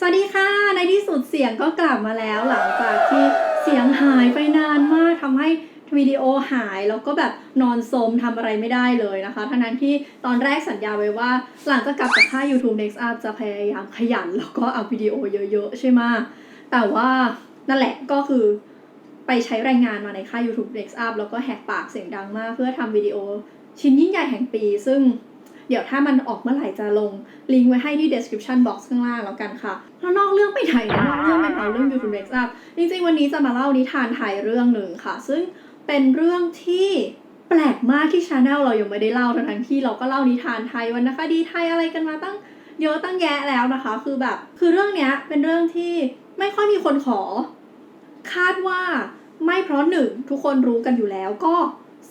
สวัสดีค่ะ ในที่สุดเสียงก็กลับมาแล้วหลังจากที่เสียงหายไปนานมากทำให้วิดีโอหายแล้วก็แบบนอนโซมทำอะไรไม่ได้เลยนะคะ ทั้งนั้นที่ตอนแรกสัญญาไว้ว่าหลังจากกลับจากค่าย YouTube Next Up จะพยายามขยันแล้วก็เอาวิดีโอเยอะๆ ใช่ไหมแต่ว่านั่นแหละก็คือไปใช้แรงงานมาในค่าย YouTube Next Up แล้วก็แหกปากเสียงดังมาก เพื่อทำวิดีโอชิ้นยิ่งใหญ่แห่งปี ซึ่ง เดี๋ยวถ้ามันออกเมื่อไหร่จะลงลิงก์ไว้ให้ที่ description box ข้างล่างแล้วกันค่ะแล้วนอกเรื่องไปไหนนะนอกเรื่องไปเอาเรื่อง YouTube Next Up จริงๆวันนี้จะมาเล่านิทานไทยเรื่องหนึ่งค่ะ ซึ่งเป็นเรื่องที่แปลกมากที่ชาแนลเรายังไม่ได้เล่าทั้งที่เราก็เล่านิทานไทยวรรณคดีไทยอะไรกันมาตั้งเยอะตั้งแยะแล้วนะคะ คือแบบคือเรื่องเนี้ยเป็นเรื่องที่ไม่ค่อยมีคนขอ คาดว่าไม่เพราะหนึ่งทุกคนรู้กันอยู่แล้วก็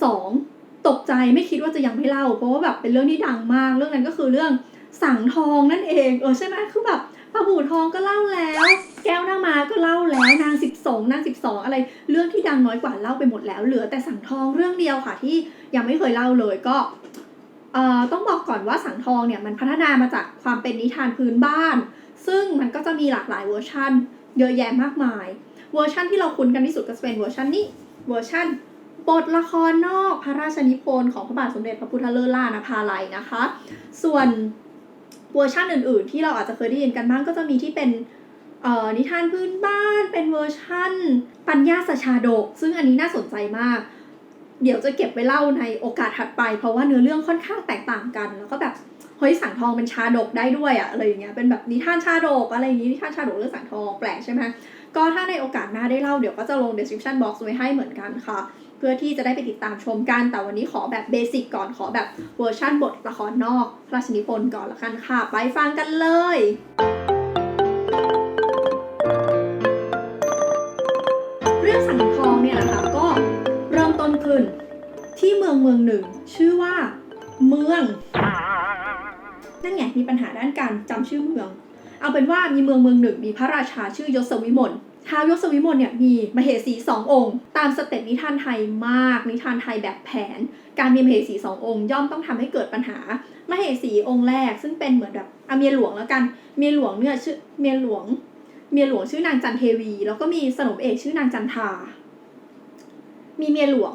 สอง ตกใจไม่คิดว่าจะยังไม่เล่า เพราะว่าแบบเป็นเรื่องที่ดังมาก เรื่องนั้นก็คือเรื่องสังทองนั่นเอง เออใช่ไหมคือแบบพระหูทองก็เล่าแล้ว แก้วหน้ามาก็เล่าแล้วนางสิบสองนางสิบสองอะไร เรื่องที่ดังน้อยกว่าเล่าไปหมดแล้วเหลือแต่สังทองเรื่องเดียวค่ะที่ยังไม่เคยเล่าเลยก็เอ่อต้องบอกก่อนว่าสังทองเนี่ยมันพัฒนามาจากความเป็นนิทานพื้นบ้าน ซึ่งมันก็จะมีหลากหลายเวอร์ชันเยอะแยะมากมาย เวอร์ชันที่เราคุ้นกันที่สุดก็จะเป็นเวอร์ชันนี้เวอร์ชัน บทละครนอกพระราชนิพนธ์ของพระบาทสมเด็จพระพุทธเลิศล่านภาลัยนะคะ ส่วนเวอร์ชันอื่นๆ ที่เราอาจจะเคยได้ยินกันบ้างก็จะมีที่เป็นนิทานพื้นบ้านเป็นเวอร์ชันปัญญาสชาดก ซึ่งอันนี้น่าสนใจมาก เดี๋ยวจะเก็บไว้เล่าในโอกาสถัดไป เพราะว่าเนื้อเรื่องค่อนข้างแตกต่างกัน แล้วก็แบบเฮ้ยสังทองเป็นชาดกได้ด้วยอะอะไรอย่างเงี้ยเป็นแบบนิทานชาดกอะไรอย่างงี้นิทานชาดกเรื่องสังทองแปลกใช่ไหมก็ถ้าในโอกาสหน้าได้เล่าเดี๋ยวก็จะลง description box ไว้ให้เหมือนกันค่ะ เพื่อที่จะได้ไปติดตามชมกัน แต่วันนี้ขอแบบเบสิกก่อนขอแบบเวอร์ชั่นบทละครนอกพระราชนิพนธ์ก่อนละกันค่ะ ไปฟังกันเลยเรื่องสังทองเนี่ยนะคะก็เริ่มต้นขึ้นที่เมืองเมืองหนึ่ง ชื่อว่า เมืองนั่นไงมีปัญหาด้านการจำชื่อเมือง เอาเป็นว่ามีเมืองเมืองหนึ่งมีพระราชาชื่อยศวิมล ท้าวยศวิมลเนี่ยมีมเหสีสององค์ ตามสเต็ปนิทานไทยมาก นิทานไทยแบบแผน การมีมเหสีสององค์ ย่อมต้องทำให้เกิดปัญหามเหสีองค์แรกซึ่งเป็นเหมือนแบบอเมียหลวงแล้วกันเมียหลวงเนี่ยชื่อเมียหลวง เมียหลวงชื่อนางจันเทวี แล้วก็มีสนมเอกชื่อนางจันทา มีเมียหลวง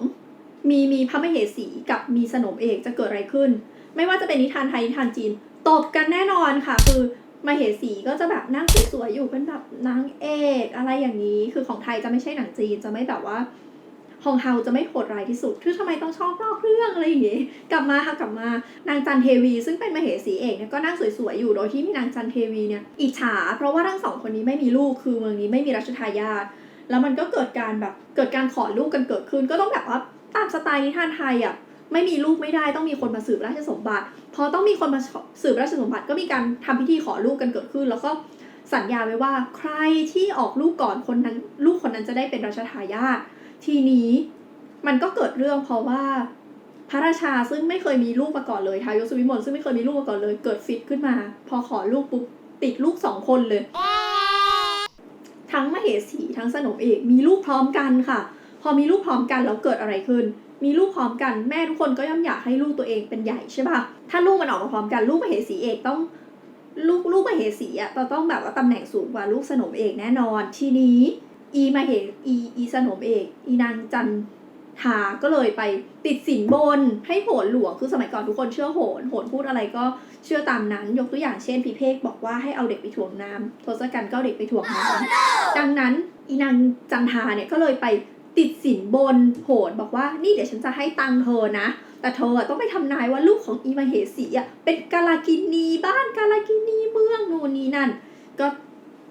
มีมีพระมเหสีกับมีสนมเอกจะเกิดอะไรขึ้น ไม่ว่าจะเป็นนิทานไทยนิทานจีนตบกันแน่นอนค่ะ คือ มาเหสีก็จะแบบนั่งสวยๆอยู่เป็นแบบนางเอกอะไรอย่างนี้ คือของไทยจะไม่ใช่หนังจีนจะไม่แบบว่าของเฮาจะไม่โหดร้ายที่สุด คือทำไมต้องชอบนอกเรื่องอะไรอย่างงี้ กลับมาค่ะกลับมานางจันเทวี ซึ่งเป็นมเหสีเอกเนี่ยก็นั่งสวยๆอยู่ โดยที่มีนางจันเทวีเนี่ยอิจฉา เพราะว่าทั้งสองคนนี้ไม่มีลูก คือเมืองนี้ไม่มีรัชทายาท แล้วมันก็เกิดการแบบเกิดการขอลูกกันเกิดขึ้น ก็ต้องแบบว่าตามสไตล์นิทานไทยอะ ไม่มีลูกไม่ได้ต้องมีคนมาสืบราชสมบัติ พอต้องมีคนมาสืบราชสมบัติ ก็มีการทำพิธีขอลูกกันเกิดขึ้น แล้วก็สัญญาไว้ว่าใครที่ออกลูกก่อนคนนั้น ลูกคนนั้นจะได้เป็นราชทายาททีนี้มันก็เกิดเรื่องเพราะว่าพระราชาซึ่งไม่เคยมีลูกมาก่อนเลยทายศวิมลซึ่งไม่เคยมีลูกมาก่อนเลย เกิดฟิตขึ้นมา พอขอลูกปุ๊บติดลูกสองคนเลย ทั้งมเหสีทั้งสนมเอกมีลูกพร้อมกันค่ะ พอมีลูกพร้อมกันแล้วเกิดอะไรขึ้น มีลูกพร้อมกันแม่ทุกคนก็ย่อมอยากให้ลูกตัวเองเป็นใหญ่ใช่ปะถ้าลูกมันออกมาพร้อมกันลูกมเหสีเอกต้อง ลูกลูกมเหสีอะต้องต้องแบบว่าตำแหน่งสูงกว่าลูกสนมเอกแน่นอนทีนี้ อีมาเหอีอีสนมเอก อีนางจันทาก็เลยไปติดสินบนให้โหนหลวงคือสมัยก่อนทุกคนเชื่อโหนโหนพูดอะไรก็เชื่อตามนั้น ยกตัวอย่างเช่นพีเพกบอกว่าให้เอาเด็กไปถ่วงน้ำทศกัณฐ์ก็เอาเด็กไปถ่วงน้ำดังนั้นอีนางจันทาเนี่ยก็เลยไป ติดสินบนโหนบอกว่านี่เดี๋ยวฉันจะให้ตังเธอนะ แต่เธอต้องไปทำนายว่าลูกของอีมาเหสีอะเป็นกาลากินีบ้านกาลากินีเมืองนู่นนี่นั่น ก็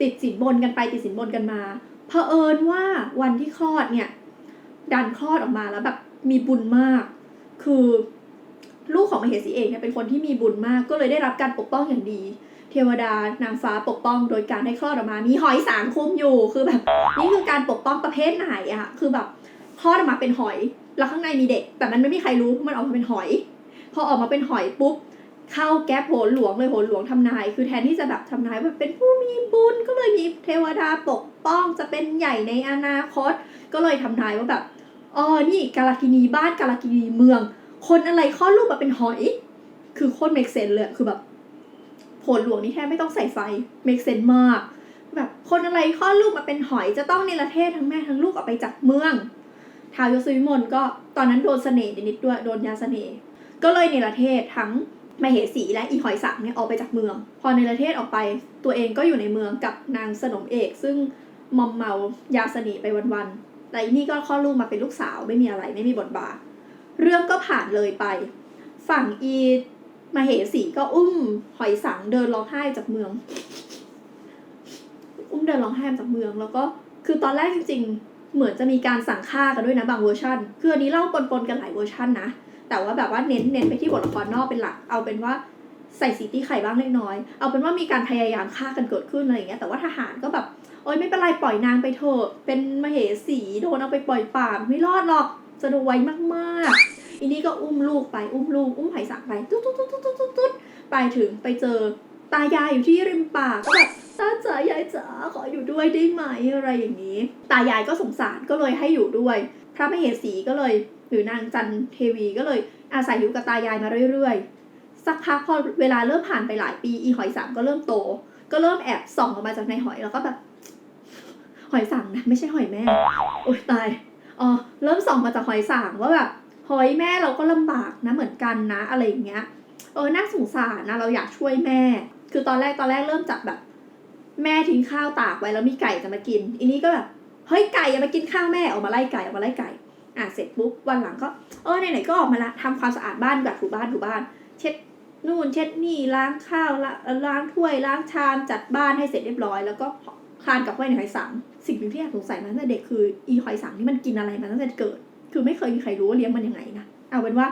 ติดสินบนกันไปติดสินบนกันมาเผอิญว่าวันที่คลอดเนี่ย ดันคลอดออกมาแล้วแบบมีบุญมาก คือลูกของมเหสีเอกเนี่ยเป็นคนที่มีบุญมาก ก็เลยได้รับการปกป้องอย่างดี เทวดานางฟ้าปกป้องโดยการให้คลอดออกมา มีหอยสางคุมอยู่คือแบบ นี่คือการปกป้องประเภทไหนอะคือแบบคลอดออกมาเป็นหอย แล้วข้างในมีเด็ก แต่มันไม่มีใครรู้มันออกมาเป็นหอย พอออกมาเป็นหอยปุ๊บเข้าแก๊ปโหนหลวงเลยโหนหลวงทำนาย คือแทนที่จะแบบทำนายว่าเป็นผู้มีบุญก็เลยมีเทวดาปกป้องจะเป็นใหญ่ในอนาคต ก็เลยทำนายว่าแบบอ๋อนี่กาลกินีบ้านกาลกินีเมือง คนอะไรคลอดลูกมาเป็นหอย คือโคตรเมกเซนเลยคือแบบ ผลหลวงนี่แทบไม่ต้องใส่ไฟ make sense มาก แบบคนอะไรคลอลูกมาเป็นหอยจะต้องเนรเทศทั้งแม่ทั้งลูกออกไปจากเมืองท้าวยศวิมลก็ตอนนั้นโดนเสน่ห์นิดด้วยโดนยาเสน่ห์ก็เลยเนรเทศทั้งมเหสีและอีหอยสังเนี่ยออกไปจากเมือง พอเนรเทศออกไปตัวเองก็อยู่ในเมืองกับนางสนมเอก ซึ่งมอมเมายาเสน่ห์ไปวันๆแต่อีนี่ก็คลอลูกมาเป็นลูกสาวไม่มีอะไรไม่มีบทบาท เรื่องก็ผ่านเลยไป ฝั่งอี มาเหสีก็อุ้มหอยสังเดินร้องไห้จากเมือง อุ้มเดินร้องไห้มาจากเมือง แล้วก็คือตอนแรกจริง ๆ เหมือนจะมีการสั่งฆ่ากันด้วยนะบางเวอร์ชันคืออันนี้เล่าปนๆกันหลายเวอร์ชันนะ แต่ว่าแบบว่าเน้นเน้นไปที่บทละครนอกเป็นหลัก เอาเป็นว่าใส่สีตีไข่บ้างเล็กน้อย เอาเป็นว่ามีการพยายามฆ่ากันเกิดขึ้นอะไรอย่างเงี้ย แต่ว่าทหารก็แบบ โอ๊ยไม่เป็นไรปล่อยนางไปเถอะ เป็นมเหสีโดนเอาไปปล่อยป่าไม่รอดหรอกจะดูไวมากๆ อีนี่ก็อุ้มลูกไปอุ้มลูกอุ้มไผ่สังไปตุ๊ดตุ๊ดตุ๊ดตุ๊ดตุ๊ดตุ๊ดไปถึงไปเจอตายายอยู่ที่ริมป่าก็แบบตาจ๋ายายจ๋าขออยู่ด้วยได้ไหมอะไรอย่างนี้ ตายายก็สงสารก็เลยให้อยู่ด้วย พระมเหสีก็เลย หรือนางจันเทวีก็เลยอาศัยอยู่กับตายายมาเรื่อยๆ สักพักพอเวลาเริ่มผ่านไปหลายปีอีหอยสังก็เริ่มโต ก็เริ่มแอบส่องออกมาจากในหอยแล้วก็แบบ หอยสังนะไม่ใช่หอยแม่โอ๊ยตายอ๋อเริ่มส่องมาจากหอยสังว่าแบบ หอยแม่เราก็ลำบากนะเหมือนกันนะอะไรอย่างเงี้ย เออน่าสงสารนะเราอยากช่วยแม่ คือตอนแรกตอนแรกเริ่มจากแบบ แม่ทิ้งข้าวตากไว้แล้วมีไก่จะมากินอีนี้ก็แบบเฮ้ยไก่อย่ามากินข้าวแม่ออกมาไล่ไก่ออกมาไล่ไก่ อะเสร็จปุ๊บวันหลังก็เออไหนๆก็ออกมาละทำความสะอาดบ้านแบบถูบ้านถูบ้าน เช็ดนู่นเช็ดนี่ล้างข้าวล้างถ้วยล้างชามจัดบ้านให้เสร็จเรียบร้อยแล้วก็คานกับเข้าไปในหอยสัง สิ่งหนึ่งที่อยากสงสัยมาตั้งแต่เด็กคืออีหอยสังนี่มันกินอะไรมาตั้งแต่เกิด คือไม่เคยมีใครรู้ว่าเลี้ยงมันยังไงนะเอาเป็นว่า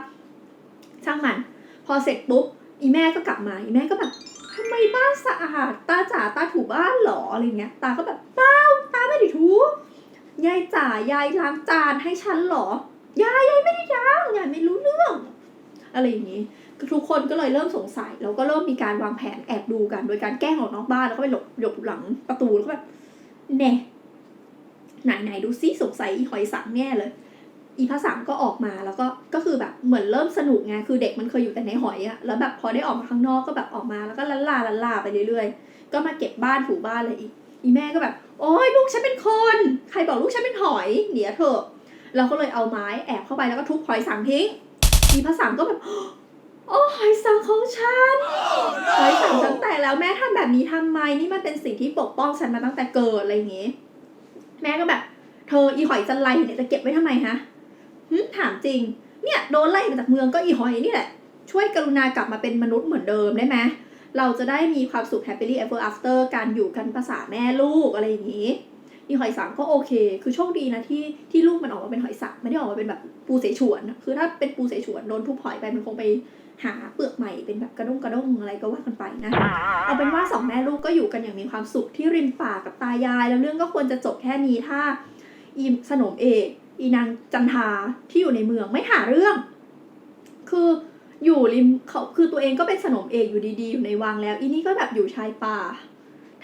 ช่างมัน พอเสร็จปุ๊บอีแม่ก็กลับมาอีแม่ก็แบบทำไมบ้านสะอาดตาจ๋าตาถูบ้านหรออะไรเงี้ย ตาก็แบบเปล่าตาไม่ได้ถูยายจ๋ายายล้างจานให้ฉันหรอยายยายไม่ได้ล้างยายไม่รู้เรื่องอะไรอย่างนี้ทุกคนก็เลยเริ่มสงสัยแล้วก็เริ่มมีการวางแผนแอบดูกันโดยการแกล้งออกนอกบ้านแล้วก็ไปหลบหลบหลังประตูแล้วก็แบบแน่ไหนไหนดูซิสงสัยหอยสังแน่เลย อีภาษามก็ออกมาแล้วก็ก็คือแบบเหมือนเริ่มสนุกไงคือเด็กมันเคยอยู่แต่ในหอยอะแล้วแบบพอได้ออกมาข้างนอกก็แบบออกมาแล้วก็ลันลาลันลาไปเรื่อยๆ ก็มาเก็บบ้านถูบ้านเลยอีก อีแม่ก็แบบ โอ้ยลูกฉันเป็นคน ใครบอกลูกฉันเป็นหอยเดี๋ยวเถอะเราก็เลยเอาไม้แอบเข้าไปแล้วก็ทุบหอยสังทิ้ง อีภาษามก็แบบโอ้หอยสังของฉันหอยสังฉันแต่แล้วแม่ทำแบบนี้ทำไมนี่มันเป็นสิ่งที่ปกป้องฉันมาตั้งแต่เกิดอะไรอย่างงี้ แม่ก็แบบ เธออีหอยจันไรเนี่ยจะเก็บไว้ทำไมฮะ ถามจริง เนี่ยโดนไล่มาจากเมืองก็อีหอยนี่แหละ ช่วยกรุณากลับมาเป็นมนุษย์เหมือนเดิมได้ไหมเราจะได้มีความสุข happily ever after การอยู่กันภาษาแม่ลูกอะไรอย่างนี้อีหอยสังก็โอเค คือโชคดีนะที่ที่ลูกมันออกมาเป็นหอยสังไม่ได้ออกมาเป็นแบบปูเสฉวน คือถ้าเป็นปูเสฉวนโดนทุบหอยไปมันคงไปหาเปลือกใหม่เป็นแบบกระด้งกระด้งอะไรก็ว่ากันไปนะ เอาเป็นว่าสองแม่ลูกก็อยู่กันอย่างมีความสุขที่ริมป่ากับตายาย แล้วเรื่องก็ควรจะจบแค่นี้ถ้าอีสนมเอก อีนางจันทาที่อยู่ในเมืองไม่หาเรื่อง คืออยู่ริมเขาคือตัวเองก็เป็นสนมเอกอยู่ดีๆ อยู่ในวังแล้ว อีนี่ก็แบบอยู่ชายป่า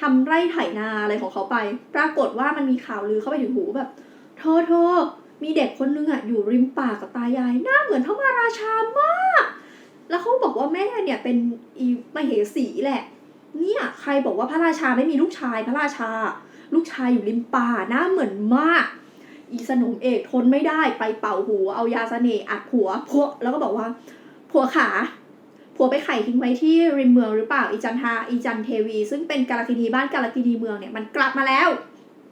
ทำไร่ไถนาอะไรของเขาไป ปรากฏว่ามันมีข่าวลือเข้าไปถึงหูแบบเธอเธอมีเด็กคนนึงอะอยู่ริมป่ากับตายายหน้าเหมือนพระมาราชามาก แล้วเขาบอกว่าแม่เนี่ยเป็นอีมเหสีแหละ เนี่ยใครบอกว่าพระราชาไม่มีลูกชายพระราชา ลูกชายอยู่ริมป่าหน้าเหมือนมาก อีสนมเอกทนไม่ได้ไปเป่าหัวเอายาเสน่ห์อัดผัวพวกแล้วก็บอกว่าผัวขาผัวไปไข่ทิ้งไว้ที่ริมเมืองหรือเปล่าอีจันทาอีจันเทวี ซึ่งเป็นกาลกินีบ้านกาลกินีเมืองเนี่ยมันกลับมาแล้ว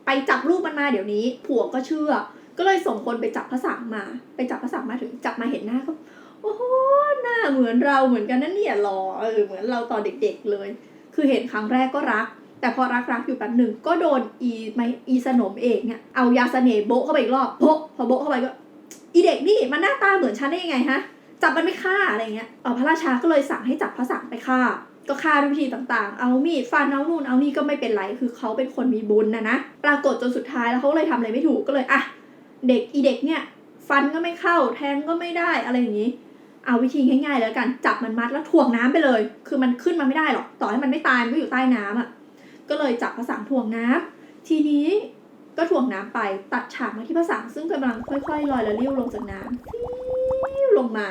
ไปจับลูกมันมาเดี๋ยวนี้ผัวก็เชื่อ ก็เลยส่งคนไปจับพระสังมา ไปจับพระสังมาถึงจับมาเห็นหน้าก็โอ้โหหน้าเหมือนเราเหมือนกันนั่นเนี่ยหรอเออเหมือนเราตอนเด็กๆเลย คือเห็นครั้งแรกก็รัก แต่พอรักรักๆอยู่แป๊บหนึ่งก็โดนอีไมอีสนมเอกเนี่ยเอายาเสน่ห์โบะเข้าไปอีกรอบโบะพอโบะเข้าไปก็ อีเด็กนี่มันหน้าตาเหมือนฉันได้ยังไงฮะจับมันไปฆ่าอะไรเงี้ยเออพระราชาก็เลยสั่งให้จับพระสังไปฆ่า ก็ฆ่าด้วยวิธีต่างๆ เอามีดฟันเอานู่นเอานี่ก็ไม่เป็นไร คือเขาเป็นคนมีบุญนะนะ ปรากฏจนสุดท้ายแล้วเขาเลยทำอะไรไม่ถูกก็เลยอะเด็กอีเด็กเนี่ย ฟันก็ไม่เข้าแทงก็ไม่ได้อะไรอย่างนี้ เอาวิธีง่ายๆแล้วกันจับมันมัดแล้วถ่วงน้ำไปเลย คือมันขึ้นมาไม่ได้หรอกต่อให้มันไม่ตายมันก็อยู่ใต้น้ำอะ ก็เลยจับพระสังถ่วงน้ำทีนี้ก็ถ่วงน้ำไปตัดฉากมาที่พระสังซึ่งกำลังค่อยๆลอยละลิ้วลงจากน้ำฟิวลงมา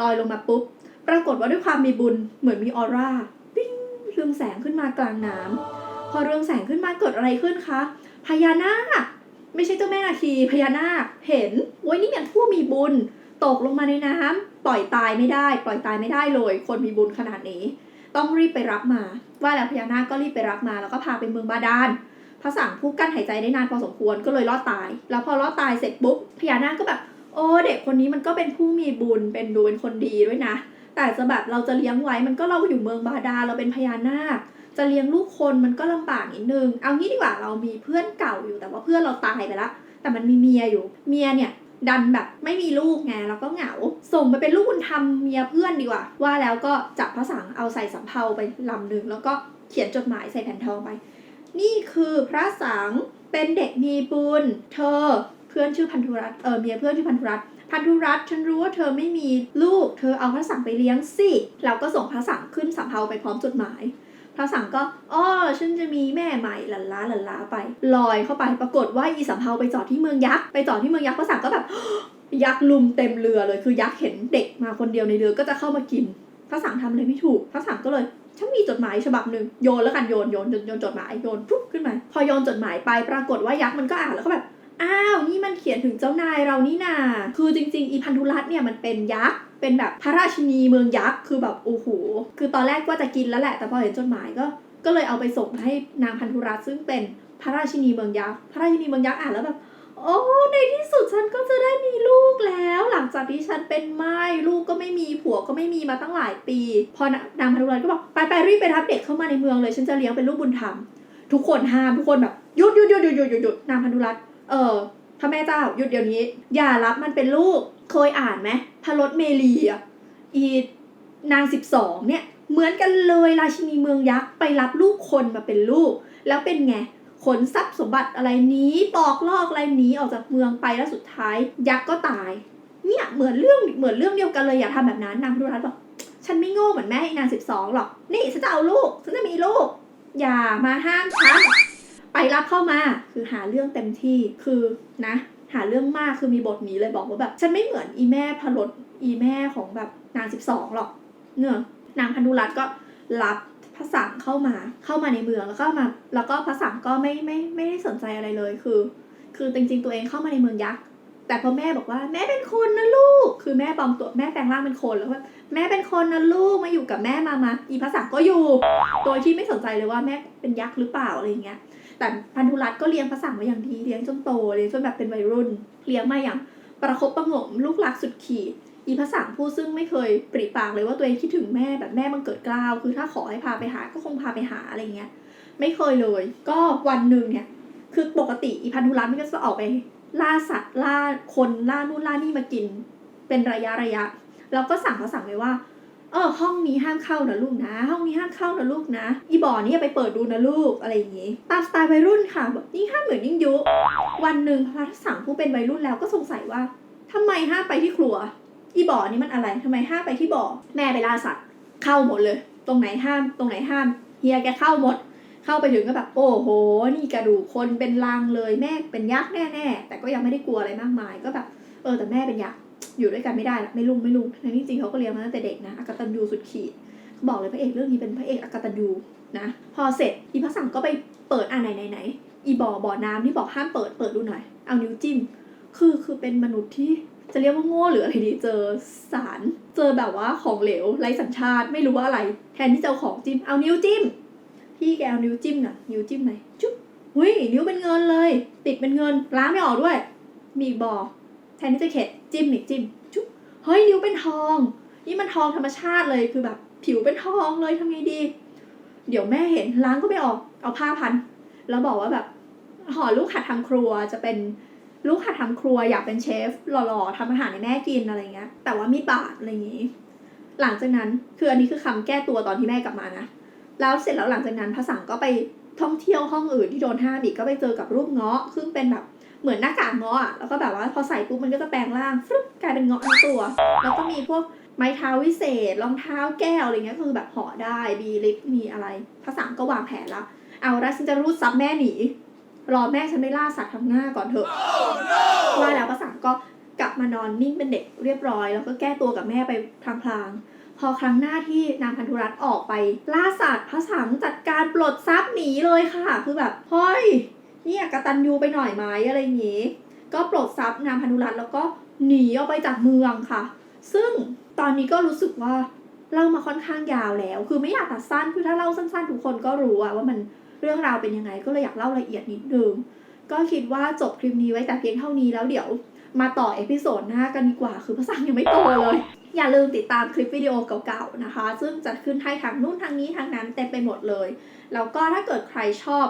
ลอยลงมาปุ๊บ ปรากฏว่าด้วยความมีบุญเหมือนมีออร่าปิ้งเรืองแสงขึ้นมากลางน้ำพอเรืองแสงขึ้นมาเกิดอะไรขึ้นคะพญานาคไม่ใช่เจ้าแม่นาคีพญานาคเห็นโอ้ยนี่เป็นผู้มีบุญตกลงมาในน้ำปล่อยตายไม่ได้ ปล่อยตายไม่ได้เลย คนมีบุญขนาดนี้ ต้องรีบไปรับมา ว่าแล้วพญานาคก็รีบไปรับมา แล้วก็พาไปเมืองบาดาลพระสังผู้กั้นหายใจได้นานพอสมควรก็เลยรอดตาย แล้วพอรอดตายเสร็จปุ๊บพญานาคก็แบบ โอ้เด็กคนนี้มันก็เป็นผู้มีบุญเป็นดูเป็นคนดีด้วยนะ แต่จะแบบเราจะเลี้ยงไว้มันก็เราอยู่เมืองบาดาลเราเป็นพญานาค จะเลี้ยงลูกคนมันก็ลำบากนิดนึง เอางี้ดีกว่าเรามีเพื่อนเก่าอยู่แต่ว่าเพื่อนเราตายไปละแต่มันมีเมียอยู่ เมียเนี่ย ดันแบบไม่มีลูกไงแล้วก็เหงา ส่งไปเป็นลูกบุญธรรมเมียเพื่อนดีกว่า ว่าแล้วก็จับพระสังเอาใส่สำเภาไปลำหนึ่งแล้วก็เขียนจดหมายใส่แผ่นทองไป นี่คือพระสังเป็นเด็กมีบุญ เธอเพื่อนชื่อพันธุรัตเออเมียเพื่อนชื่อพันธุรัตพันธุรัตฉันรู้ว่าเธอไม่มีลูก เธอเอาพระสังไปเลี้ยงสิเราก็ส่งพระสังขึ้นสำเภาไปพร้อมจดหมาย พระสังก็อ๋อฉันจะมีแม่ใหม่หลันล้าหลันล้าไป ลอยเข้าไปปรากฏว่าอีสำเภาไปจอดที่เมืองยักษ์ไปจอดที่เมืองยักษ์พระสังก็แบบยักษ์ลุมเต็มเรือเลยคือยักษ์เห็นเด็กมาคนเดียวในเรือก็จะเข้ามากินพระสังทำอะไรไม่ถูกพระสังก็เลยฉันมีจดหมายฉบับหนึ่งโยนแล้วกันโยนโยนโยนโยนจดหมายโยนปุ๊บขึ้นมา พอโยนจดหมายไปปรากฏว่ายักษ์มันก็อ่านแล้วก็แบบ อ้าว นี่มันเขียนถึงเจ้านายเรานี่นา คือจริง ๆ อีพันธุรัตเนี่ยมันเป็นยักษ์ เป็นแบบพระราชินีเมืองยักษ์ คือแบบโอ้โห คือตอนแรกว่าจะกินแล้วแหละ แต่พอเห็นจดหมายก็ ก็เลยเอาไปส่งให้นางพันธุรัตซึ่งเป็นพระราชินีเมืองยักษ์ พระราชินีเมืองยักษ์อ่านแล้วแบบโอ้ในที่สุดฉันก็จะได้มีลูกแล้ว หลังจากที่ฉันเป็นไม้ลูกก็ไม่มีผัวก็ไม่มีมาตั้งหลายปี พอนางพันธุรัตก็บอกไปไปรีบไปรับเด็กเข้ามาในเมืองเลย ฉันจะเลี้ยงเป็นลูกบุญธรรม ทุกคนห้ามทุกคนแบบหยุดหยุดหยุดหยุดหยุดหยุดหยุดนางพันธุรัตน์ เออพระแม่เจ้าหยุดเดี๋ยวนี้ อย่ารับมันเป็นลูก เคยอ่านไหมพระรถเมลีอะอีนางสิบสองเนี่ย เหมือนกันเลยราชินีเมืองยักษ์ไปรับลูกคนมาเป็นลูก แล้วเป็นไงขนทรัพย์สมบัติอะไรนี้ปอกลอกอะไรนี้ออกจากเมืองไปแล้วสุดท้าย ยักษ์ก็ตาย เนี่ยเหมือนเรื่องเหมือนเรื่องเดียวกันเลยอย่าทำแบบนั้นนางพันธุรัตน์บอกฉันไม่โง่เหมือนแม่นางสิบสองหรอก นี่ฉันจะเอาลูกฉันจะมีลูก อย่ามาห้ามฉัน ไปรับเข้ามาคือหาเรื่องเต็มที่คือนะ หาเรื่องมากคือมีบทนี้เลยบอกว่าแบบ ฉันไม่เหมือนอีแม่พรดอีแม่ของแบบนางสิบสองหรอกเนอะนางพันธุรัตก็รับพระสังเข้ามาเข้ามาในเมืองแล้วก็มาแล้วก็พระสังก็ไม่ไม่ไม่ได้สนใจอะไรเลยคือ คือจริงๆตัวเองเข้ามาในเมืองยักษ์แต่พอแม่บอกว่าแม่เป็นคนนะลูก คือแม่ปลอมตัวแม่แปลงร่างเป็นคนแล้วก็แม่เป็นคนนะลูกมาอยู่กับแม่มามาอีพระสังก็อยู่ โดยที่ไม่สนใจเลยว่าแม่เป็นยักษ์หรือเปล่าอะไรเงี้ย แต่พันธุรัตก็เลี้ยงพระสังมาอย่างดีเลี้ยงจนโตเลี้ยงจนแบบเป็นวัยรุ่น เลี้ยงมาอย่างประคบประงมลูกรักสุดขีดอีพระสังผู้ซึ่งไม่เคยปริปากเลยว่าตัวเองคิดถึงแม่แบบแม่บังเกิดกล้าว คือถ้าขอให้พาไปหาก็คงพาไปหาอะไรเงี้ย ไม่เคยเลย ก็วันหนึ่งเนี่ย คือปกติอีพันธุรัตมันก็จะออกไปล่าสัตว์ล่าคนล่านู่นล่านี่มากิน เป็นระยะระยะ แล้วก็สั่งเขาสั่งไว้ว่า เออห้องนี้ห้ามเข้านะลูกนะ ห้องนี้ห้ามเข้านะลูกนะ อีบ่อนี่อย่าไปเปิดดูนะลูกอะไรอย่างงี้ ตามสไตล์วัยรุ่นค่ะแบบยิ่งห้ามเหมือนยิ่งยุ วันหนึ่งพระสั่งผู้เป็นวัยรุ่นแล้วก็สงสัยว่าทำไมห้ามไปที่ครัว อีบ่อนี่มันอะไรทำไมห้ามไปที่บ่อ แม่ไปล่าสัตว์เข้าหมดเลย ตรงไหนห้าม ตรงไหนห้ามเฮียแกเข้าหมดเข้าไปถึงก็แบบโอ้โห นี่กระดูกคนเป็นลังเลยแม่เป็นยักษ์แน่ๆแต่ก็ยังไม่ได้กลัวอะไรมากมายก็แบบเออแต่แม่เป็นยักษ์ อยู่ด้วยกันไม่ได้ละไม่ลุ่มไม่ลุ่มทั้งที่จริงเขาก็เลี้ยงมาตั้งแต่เด็กนะอากตันยูสุดขีดเขาบอกเลยพระเอกเรื่องนี้เป็นพระเอกอากตันยูนะพอเสร็จอีพระสังก็ไปเปิดอ่าไหนไหนไหนอีบ่อบ่อน้ำที่บอกห้ามเปิดเปิดดูหน่อยเอานิ้วจิ้มคือคือเป็นมนุษย์ที่จะเรียกว่าโง่หรืออะไรดีเจอสารเจอแบบว่าของเหลวไร้สัญชาติไม่รู้ว่าอะไร แทนที่จะเอาของจิ้มเอานิ้วจิ้มพี่แกเอานิ้วจิ้มน่ะนิ้วจิ้มไหนอยจุ๊บหุ้ยนิ้วเป็นเงินเลย ติดเป็นเงินล้างไม่ออกด้วย มีอีกบ่อ นที่จะเข็ดจิ้มหนี่จิ้มจุ๊บเฮ้ยนิ้วเป็นทอง นี่มันทองธรรมชาติเลยคือแบบ ผิวเป็นทองเลยทำไงดี เดี๋ยวแม่เห็นล้างก็ไม่ออกเอาผ้าพัน แล้วบอกว่าแบบห่อลูกหัดทำครัวจะเป็นลูกหัดทำครัวอยากเป็นเชฟหล่อๆทำอาหารให้แม่กินอะไรเงี้ย แต่ว่ามีบาดอะไรอย่างงี้ หลังจากนั้นคืออันนี้คือคำแก้ตัวตอนที่แม่กลับมานะแล้วเสร็จแล้วหลังจากนั้นพระสังก็ไปท่องเที่ยวห้องอื่นที่โดนห้ามอีกก็ไปเจอกับรูปเงาะซึ่งเป็นแบบ เหมือนหน้ากากเงาะแล้วก็แบบว่าพอใส่ปุ๊บมันก็จะแปลงร่างฟึ๊บกลายเป็นเงาะทั้งตัว แล้วก็มีพวกไม้เท้าวิเศษรองเท้าแก้วอะไรเงี้ยคือแบบห่อได้มีลิฟต์มีอะไรพระสังก็วางแผนละเอาละฉันจะรูดซับแม่หนีรอแม่ฉันไม่ล่าสัตว์ทำหน้าก่อนเถอะว่าแล้วพระสังก็กลับมานอนนิ่งเป็นเด็กเรียบร้อย แล้วก็แก้ตัวกับแม่ไปพลางๆ พอครั้งหน้าที่นางพันธุรัตน์ออกไปล่าสัตว์พระสังจัดการปลดทรัพย์หนีเลยค่ะ คือแบบเฮ้ย เนี่ยกระตันยูไปหน่อยไหมอะไรอย่างงี้ ก็ปลดทรัพย์นางพันุรัตน์แล้วก็หนีออกไปจากเมืองค่ะ ซึ่งตอนนี้ก็รู้สึกว่าเล่ามาค่อนข้างยาวแล้ว คือไม่อยากตัดสั้นคือถ้าเล่าสั้นๆทุกคนก็รู้อะว่ามันเรื่องราวเป็นยังไง ก็เลยอยากเล่าละเอียดนิดนึงก็คิดว่าจบคลิปนี้ไว้แต่เพียงเท่านี้แล้วเดี๋ยวมาต่อเอพิโซดหน้ากันดีกว่า คือภาษายังไม่โตเลย อย่าลืมติดตามคลิปวิดีโอเก่าๆนะคะ ซึ่งจะขึ้นให้ทางนู่นทางนี้ทางนั้นเต็มไปหมดเลย แล้วก็ถ้าเกิดใครชอบ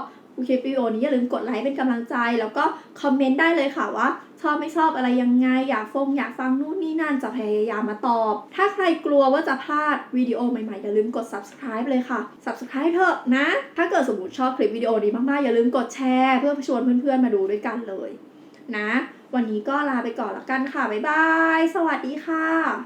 คลิปวิดีโอนี้อย่าลืมกดไลค์เป็นกำลังใจ แล้วก็คอมเมนต์ได้เลยค่ะว่า ชอบไม่ชอบอะไรยังไง อยากฟงอยากฟังนู่นนี่นั่นจะพยายามมาตอบ ถ้าใครกลัวว่าจะพลาดวิดีโอใหม่ๆ อย่าลืมกด subscribe เลยค่ะ subscribe เถอะนะ ถ้าเกิดสมมติชอบคลิปวิดีโอนี้มากๆ อย่าลืมกดแชร์เพื่อชวนเพื่อนๆมาดูด้วยกันเลยนะ วันนี้ก็ลาไปก่อนละกันค่ะบ๊ายบาย สวัสดีค่ะ